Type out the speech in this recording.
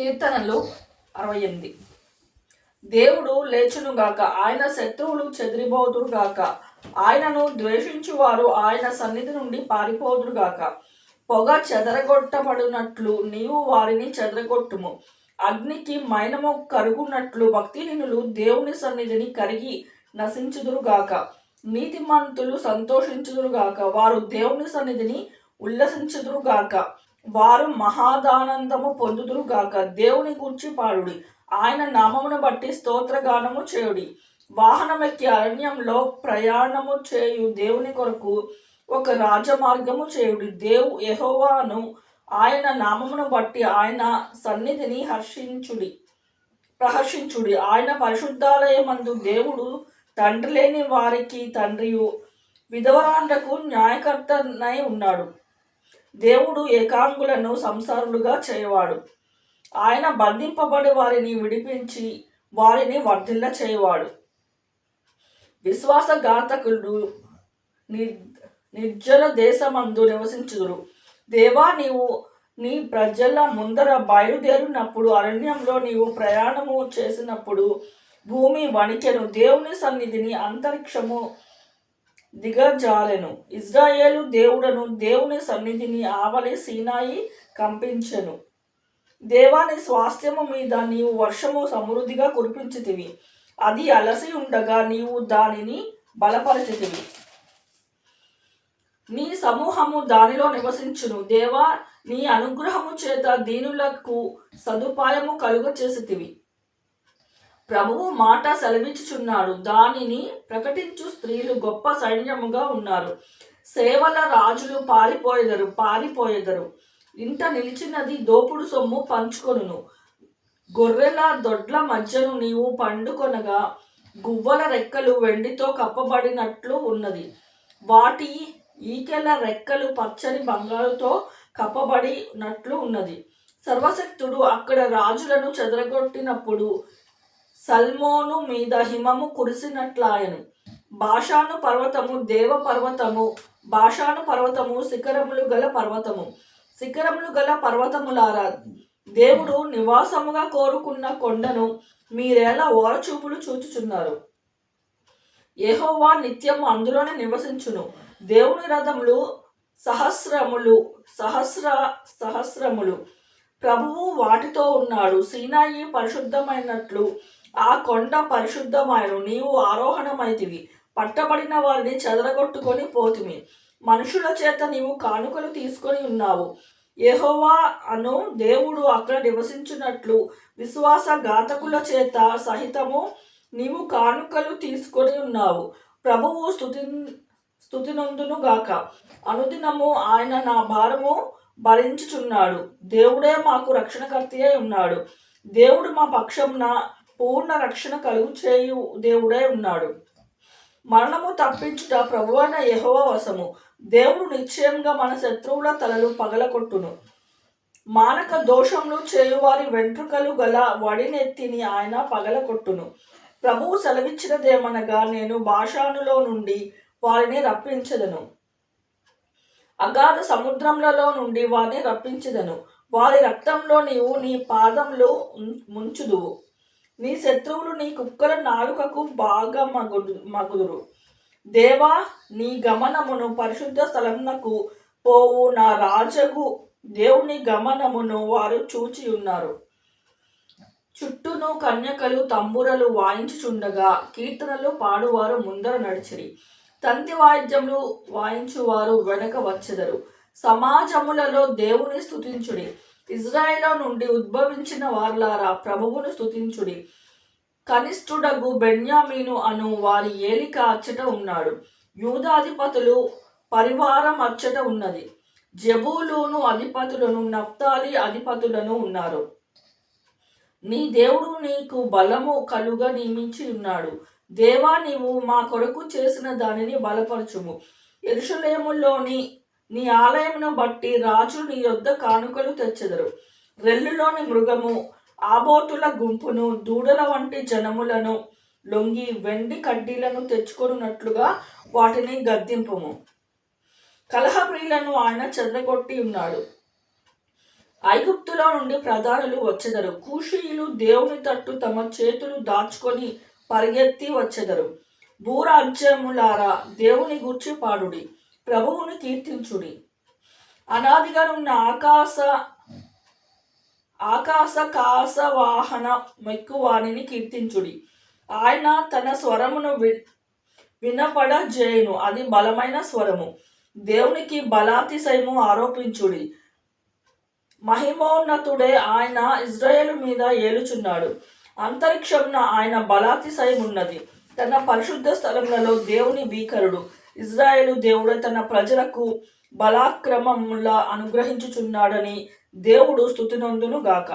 కీర్తనలు అరవై ఎనిమిది. దేవుడు లేచునుగాక ఆయన శత్రువులు చెదిరిపోదురుగాక. ఆయనను ద్వేషించువారు ఆయన సన్నిధి నుండి పారిపోదురుగాక. పొగ చెదరగొట్టబడినట్లు నీవు వారిని చెదరగొట్టుము. అగ్నికి మైనము కరుగునట్లు భక్తిహీనులు దేవుని సన్నిధిని కరిగి నశించుదురుగాక. నీతిమంతులు సంతోషించుదురుగాక. వారు దేవుని సన్నిధిని ఉల్లసించుదురుగాక. వారు మహాదానందము పొందుదురుగాక దేవుని గూర్చి పాడుడి. ఆయన నామమును బట్టి స్తోత్రగానము చేయుడి. వాహనమెక్కి అరణ్యంలో ప్రయాణము చేయు దేవుని కొరకు ఒక రాజమార్గము చేయుడి. దేవు యహోవాను ఆయన నామమును బట్టి ఆయన సన్నిధిని హర్షించుడి. ప్రహర్షించుడి. ఆయన పరిశుద్ధాలయమందు దేవుడు తండ్రి లేని వారికి తండ్రియు విధవరాండ్రకు న్యాయకర్తనై ఉన్నాడు. దేవుడు ఏకాంగులను సంసారులుగా చేయవాడు. ఆయన బంధింపబడి వారిని విడిపించి వారిని వర్ధిల్ల చేయవాడు. విశ్వాసఘాతకులు నిర్ నిర్జల దేశమందు నివసించుదురు. దేవా నీవు నీ ప్రజల ముందర బయలుదేరినప్పుడు అరణ్యంలో నీవు ప్రయాణము చేసినప్పుడు భూమి వణికెను. దేవుని సన్నిధిని అంతరిక్షము దిగజాలెను. ఇజ్రాయేలు దేవుడను దేవుని సన్నిధిని ఆవలి సీనాయి కంపించెను. దేవాని స్వాస్థ్యము మీద నీవు వర్షము సమృద్ధిగా కురిపించితివి. అది అలసి ఉండగా నీవు దానిని బలపరిచితివి. నీ సమూహము దానిలో నివసించును. దేవా నీ అనుగ్రహము చేత దీనులకు సదుపాయము కలుగ చేసితివి ప్రభువు మాట సెలవిచ్చుచున్నాడు. దానిని ప్రకటించు స్త్రీలు గొప్ప సైన్యముగా ఉన్నారు. సేవల రాజులు పారిపోయేదరు పారిపోయేదరు. ఇంట నిలిచినది దోపుడు సొమ్ము పంచుకొనును. గొర్రెల దొడ్ల మధ్యను నీవు పండుకొనగా గువ్వల రెక్కలు వెండితో కప్పబడినట్లు ఉన్నది. వాటి ఈకెల రెక్కలు పచ్చని బంగారుతో కప్పబడినట్లు ఉన్నది. సర్వశక్తుడు అక్కడ రాజులను చెదరగొట్టినప్పుడు సల్మోను మీద హిమము కురిసినట్లాయను. భాషాను పర్వతము దేవ పర్వతము భాషాను పర్వతము శిఖరములు గల పర్వతము. శిఖరములు గల పర్వతములారా దేవుడు నివాసముగా కోరుకున్న కొండను మీరేలా ఓరచూపులు చూచుచున్నారు? యెహోవా నిత్యము అందులోనే నివసించును. దేవుని రథములు సహస్రములు సహస్ర సహస్రములు. ప్రభువు వాటితో ఉన్నాడు. సీనాయి పరిశుద్ధమైనట్లు ఆ కొండ పరిశుద్ధమైన నీవు ఆరోహణమైతివి. పట్టబడిన వారిని చెదరగొట్టుకొని పోతుమి మనుషుల చేత నీవు కానుకలు తీసుకొని ఉన్నావు. ఎహోవా అను దేవుడు అక్కడ నివసించినట్లు విశ్వాస ఘాతకుల చేత సహితము నీవు కానుకలు తీసుకొని ఉన్నావు. ప్రభువు స్థుతి స్థుతినందును గాక. అనుదినము ఆయన నా భారము భరించుచున్నాడు. దేవుడే మాకు రక్షణకర్త అయి ఉన్నాడు. దేవుడు మా పక్షంన పూర్ణ రక్షణ కలుగు చేయు దేవుడే ఉన్నాడు. మరణము తప్పించుట ప్రభువైన యహోవ వశము. దేవుడు నిశ్చయంగా మన శత్రువుల తలలు పగలకొట్టును మానక దోషములు చేయువారి వెంట్రుకలు గల వడినెత్తిని ఆయన పగలకొట్టును ప్రభువు సెలవిచ్చినదేమనగా నేను భాషానులో నుండి వారిని రప్పించదను. అగాధ సముద్రములలో నుండి వారిని రప్పించదను. వారి రక్తంలో నీవు నీ పాదములు ముంచుదువు. నీ శత్రువులు నీ కుక్కల నాలుకకు బాగా మగుడు మగుదురు. దేవా నీ గమనమును పరిశుద్ధ స్థలమునకు పోవు నా రాజగు దేవుని గమనమును వారు చూచి ఉన్నారు. చుట్టూను కన్యకలు తంబురలు వాయించుచుండగా కీర్తనలు పాడువారు ముందర నడిచిరి. తంతి వాయిద్యములు వాయించువారు వెనక వచ్చెదరు. సమాజములలో దేవుని స్థుతించుడి ఇజ్రాయిలో నుండి ఉద్భవించిన వార్లారా ప్రభువును స్థుతించుడి కనిష్ఠుడగు బెన్యామీను అను వారి ఏలిక అచ్చట ఉన్నాడు. యూదాధిపతులు పరివారం అచ్చట ఉన్నది. జబూలోను అధిపతులను నఫ్తాలి అధిపతులను ఉన్నారు. నీ దేవుడు నీకు బలము కలుగా నియమించి ఉన్నాడు. దేవా నీవు మా కొరకు చేసిన దానిని బలపరచుము. ఎరుషలేములోని నీ ఆలయమును బట్టి రాజు నీ యొద్ద కానుకలు తెచ్చెదరు. రెల్లులోని మృగము ఆబోతుల గుంపును దూడల వంటి జనములను లొంగి వెండి కడ్డీలను తెచ్చుకొనున్నట్లుగా వాటిని గద్దింపము. కలహప్రియులను ఆయన చెదరగొట్టి ఉన్నాడు. ఐగుప్తులో నుండి ప్రధానులు వచ్చెదరు. కూషీయులు దేవుని తట్టు తమ చేతులు దాచుకొని పరిగెత్తి వచ్చెదరు. భూరాజ్యములారా దేవుని గూర్చి పాడుడి. ప్రభువును కీర్తించుడి. అనాదిగా ఉన్న ఆకాశ ఆకాశ కాస వాహన మెక్కువాణిని కీర్తించుడి. ఆయన తన స్వరమును వి వినపడ జయను అది బలమైన స్వరము. దేవునికి బలాతిశయము ఆరోపించుడి. మహిమోన్నతుడే ఆయన ఇజ్రాయేల్ మీద ఏలుచున్నాడు. అంతరిక్షంన ఆయన బలాతిశయం ఉన్నది తన పరిశుద్ధ స్థలములలో దేవుని భీకరుడు ఇజ్రాయేలు దేవుడు తన ప్రజలకు బలాక్రమముల అనుగ్రహించుచున్నాడని దేవుడు స్థుతినందును గాక